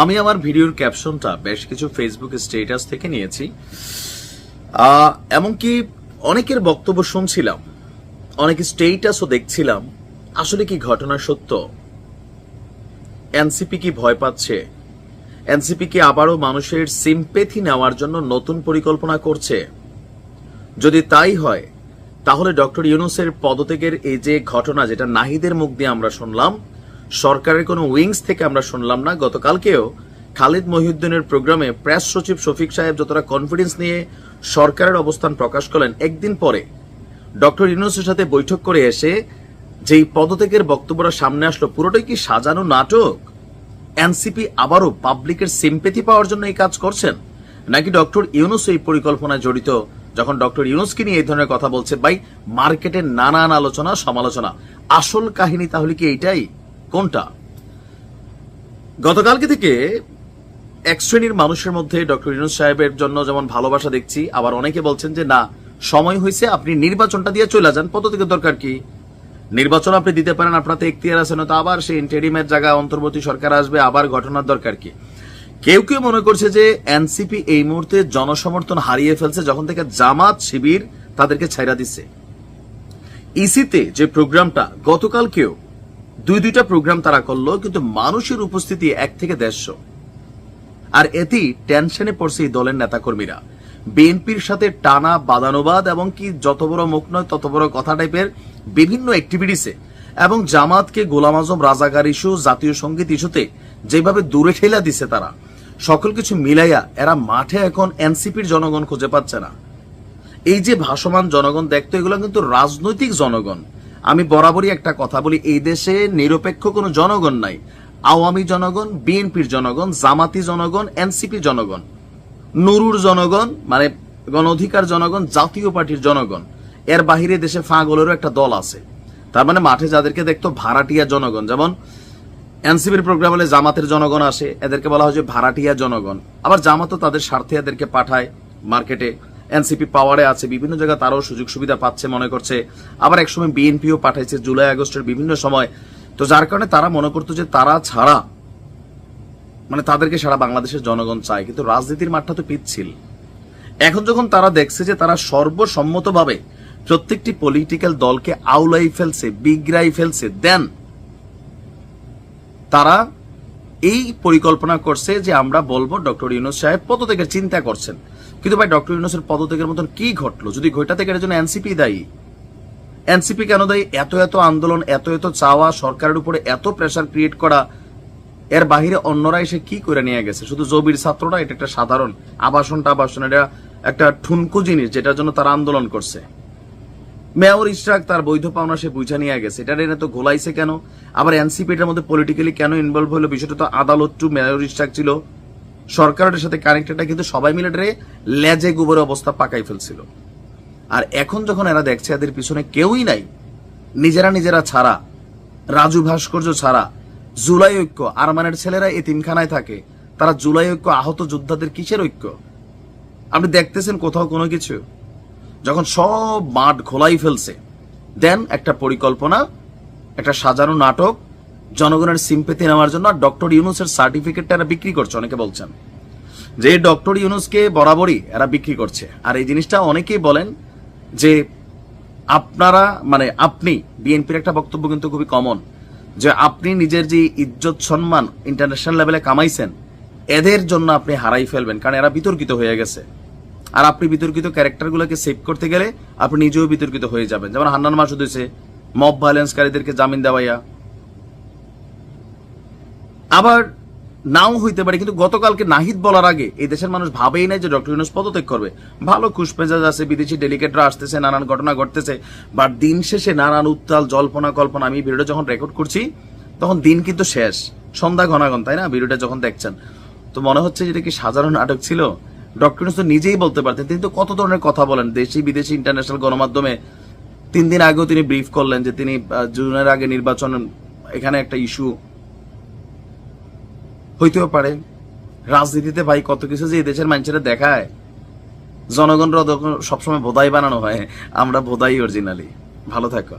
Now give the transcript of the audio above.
আমি আমার ভিডিওর ক্যাপশনটা বেশ কিছু ফেসবুক স্টেটাস থেকে নিয়েছি। এমনকি অনেকের বক্তব্য শুনছিলাম, অনেক স্টেটাসও দেখছিলাম, আসলে কি ঘটনা সত্য? এনসিপি কি ভয় পাচ্ছে? এনসিপি কি আবারও মানুষের সিম্পেথি নেওয়ার জন্য নতুন পরিকল্পনা করছে? যদি তাই হয়, তাহলে ডক্টর ইউনুসের পদত্যাগের এই যে ঘটনা যেটা নাহিদের মুখ দিয়ে আমরা শুনলাম সরকারের কোনো উইংস থেকে আমরা শুনলাম না। গতকালকেও খালিদ মহিউদ্দিনের প্রোগ্রামে প্রেস সচিব শফিক সাহেব যতটা কনফিডেন্স নিয়ে সরকারের অবস্থান প্রকাশ করলেন, একদিন পরে ডক্টর ইউনুসের সাথে বৈঠক করে এসে যেই পদত্যাগের বক্তব্যটা সামনে আসলো, পুরোটাই কি সাজানো নাটক? এনসিপি আবারও পাবলিকের সিম্পেথি পাওয়ার জন্য এই কাজ করছেন? নাকি ডক্টর ইউনুস এই পরিকল্পনায় জড়িত? যখন ডক্টর ইউনুসকে নিয়ে এই ধরনের কথা বলছে, ভাই মার্কেটের নানান আলোচনা, সমালোচনা। আসল কাহিনী তাহলে কি এইটাই? কোনটা? গতকালকে থেকে এক শ্রেণির মানুষের মধ্যে ডক্টর ইউনুস সাহেবের জন্য যেমন ভালোবাসা দেখছি, আবার অনেকে বলছেন যে, না, সময় হয়েছে, আপনি নির্বাচনটা দিয়ে চলে যান। পদ্ধতিকে দরকার কি? নির্বাচন আপনি দিতে পারেন আপনার তো এখতিয়ার আছে না তো আবার সেই ইন্টারিমের জায়গায় অন্তর্বর্তী সরকার আসবে, আবার ঘটনার দরকার কি? কেউ কেউ মনে করছে যে, এনসিপি এই মুহূর্তে জনসমর্থন হারিয়ে ফেলছে, যখন থেকে জামাত শিবির তাদেরকে ছাইরা দিচ্ছে। ইসিতে যে প্রোগ্রামটা, গতকালকেও দুই দুইটা প্রোগ্রাম তারা করল, কিন্তু মানুষের উপস্থিতি এক থেকে দেড়শো। আর এতেই টেনশনে পড়ছে এই দলের নেতাকর্মীরা। বিএনপির সাথে টানা বাদানুবাদ এবং কি যত বড় মুখ নয় তত বড় কথা টাইপের বিভিন্ন অ্যাক্টিভিটিসে এবং জামাতকে গোলাম আজম রাজাকার ইস্যু, জাতীয় সংগীত ইস্যুতে যেভাবে দূরে ঠেলা দিছে তারা, সকল কিছু মিলাইয়া এরা মাঠে এখন এনসিপির জনগণ খুঁজে পাচ্ছে না। এই যে ভাসমান জনগণ দেখতো, এগুলো কিন্তু রাজনৈতিক জনগণ। আমি বরাবরই একটা কথা বলি, এই দেশে নিরপেক্ষ কোনো জনগণ নাই। আওয়ামী জনগণ, বিএনপির জনগণ, জামাতি জনগণ এনসিপি জনগণ, নুরুর জনগণ মানে গণ অধিকার জনগণ, জাতীয় পার্টির জনগণ। এর বাহিরে দেশে ফাঁগলেরও একটা দল আছে। তার মানে মাঠে যাদেরকে দেখতো ভাড়াটিয়া জনগণ, যেমন এনসিপির প্রোগ্রাম হলে জামাতের জনগণ আসে, এদেরকে বলা হয় যে ভাড়াটিয়া জনগণ। আবার জামাতও তাদের স্বার্থে এদেরকে পাঠায় মার্কেটে। এনসিপি পাওয়ারে আছে, বিভিন্ন জায়গায় তারাও সুযোগ সুবিধা পাচ্ছে মনে করছে। আবার একসময় বিএনপিও পাঠাইছে জুলাই আগস্টের বিভিন্ন সময়। তো যার কারণে তারা মনে করতো যে তারা ছাড়া মানে তাদেরকে সারা বাংলাদেশের জনগণ চায়। কিন্তু রাজনীতির মাঠটা তো পিচ্ছিল। এখন যখন তারা দেখছে যে তারা সর্বসম্মতভাবে প্রত্যেকটি পলিটিক্যাল দলকে আউলাই ফেলছে, বিগড়াই ফেলছে, দেন তারা এই পরিকল্পনা করছে যে আমরা বলব ডক্টর ইউনুস সাহেব পদত্যাগের চিন্তা করছেন। কিন্তু ভাই, ডক্টর ইউনুসের পদত্যাগের মতন কি ঘটলো? যদি ঘটা থেকে এর জন্য এনসিপি দায়ী, এনসিপি কেন দায়ী? এত এত আন্দোলন, এত এত চাওয়া, সরকারের উপরে এত প্রেসার ক্রিয়েট করা, এর বাহিরে অন্যরা এসে কি করে নিয়ে গেছে? শুধু জবির ছাত্ররা, এটা একটা সাধারণ আবাসন টাবাসন এটা একটা ঠুনকু জিনিস যেটার জন্য তারা আন্দোলন করছে। মেয়র ইশরাক তার বৈধ পাওনা সে বুঝা নিয়ে গেছে। এটা এনে তো গোলাইছে কেন? আবার এনসিপি এটার মধ্যে পলিটিক্যালি কেন ইনভলভ হলো? বিষয়টা তো আদালত টু মেয়র ইশরাক ছিল। সরকারের সাথে কানেক্টেড কিন্তু সবাই মিলে এটারে লেজে গোবর অবস্থা পাকাই ফেলছিল। আর এখন যখন এরা দেখছে এদের পিছনে কেউই নাই, নিজেরা নিজেরা ছাড়া, রাজু ভাস্কর্য ছাড়া, জুলাই ঐক্য, আরমানের ছেলেরা এতিমখানায় থাকে, তারা জুলাই ঐক্য আহত যোদ্ধাদের কিসের ঐক্য? আপনি দেখতেছেন কোথাও কোনো কিছু? যখন সব মাঠ খোলাই ফেলছে, দেন একটা পরিকল্পনা, একটা সাজানো নাটক, জনগণের সিম্পেথি নেওয়ার জন্য আর ডক্টর ইউনুসের সার্টিফিকেটটা এরা বিক্রি করছে, অনেকে বলছেন। যে ডক্টর ইউনুসকে বরাবরই এরা বিক্রি করছে। আর এই জিনিসটা অনেকেই বলেন যে আপনারা মানে আপনি, বিএনপির একটা বক্তব্য কিন্তু খুবই কমন যে আপনি নিজের যে ইজ্জত, সম্মান ইন্টারন্যাশনাল লেভেলে কামাইছেন, এদের জন্য আপনি হারাই ফেলবেন, কারণ এরা বিতর্কিত হয়ে গেছে। আর আপনি বিতর্কিত ক্যারেক্টারগুলোকে সেভ করতে গেলে আপনি নিজেও বিতর্কিত হয়ে যাবেন। যেমন হান্নান মাসুদ হয়েছে মব ভায়োলেন্সকারীদেরকে জামিন দেওয়াইয়া। আবার নাও হইতে পারে, কিন্তু গতকালকে নাহিদ বলার আগে এই দেশের মানুষ ভাবেই নাই যে ডক্টর ইউনুস পদত্যাগ করবে। ভালো খুশমেজাজ আছে, বিদেশি ডেলিগেটরা আসতেছে, নানান ঘটনা ঘটতেছে বাট দিন শেষে নানান উত্তাল, জল্পনা কল্পনা। আমি ভিডিওটা যখন রেকর্ড করছি, তখন দিন কিন্তু শেষ। সন্ধ্যা ঘনাগন তাই না? ভিডিওটা যখন দেখছেন, তো মনে হচ্ছে যেটা কি সাধারণ নাটক ছিল? ডক্টর ইউনুস নিজেই বলতে পারতেন, তিনি তো কত ধরনের কথা বলেন, দেশি, বিদেশি ইন্টারন্যাশনাল গণমাধ্যমে। তিন দিন আগেও তিনি ব্রিফ করলেন যে তিনি জুনের আগে নির্বাচন, এখানে একটা ইস্যু হইতেও পারে। রাজনীতিতে ভাই কত কিছু যে দেশের মানুষেরা দেখায়। জনগণরা সবসময় বোধাই বানানো হয়, আমরা বোধাই অরিজিনালি ভালো থাকো